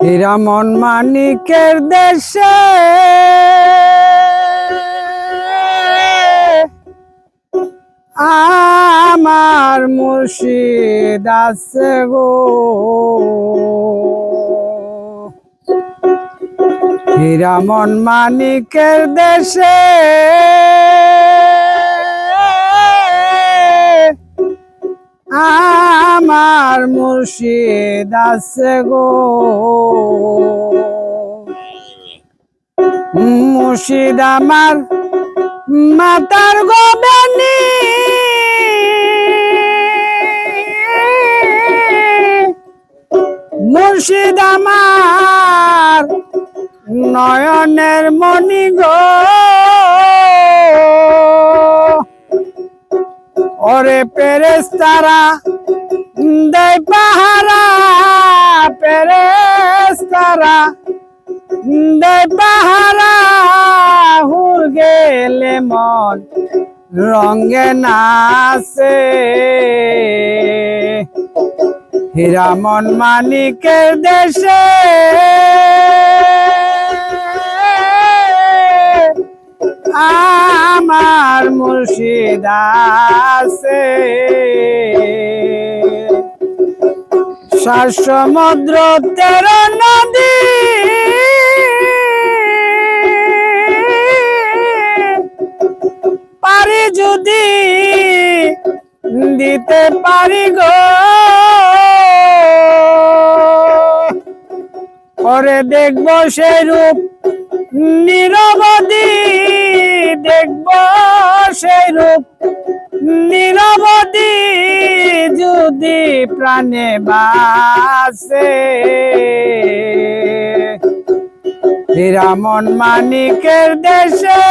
হীরামন মানিকের দেশে। আমার মুর্শিদ আছে গো। হীরামন মানিকের দেশে। আমার মুর্শিদ আছে গো। মুর্শিদ আমার মাতার গোবেনি মুর্শিদ আমার নয়নের মণি গো। ওরে পেরেস তারা দেয় পাহারা পেরেস তারা দেয় পাহারা, হুর গেলে মন রঙে নাচে। হীরামন মানিকের দেশে। আমার মুর্শিদ আছে। সাত সমুদ্র তেরো নদী। পারি যদি দিতে পারি গো। পরে দেখব সেই রূপ নিরবধি। দেখব সেই রূপ যদি প্রাণে বাসে। হীরামন মানিকের দেশে।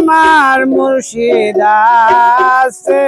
আমার মুর্শিদ আছে।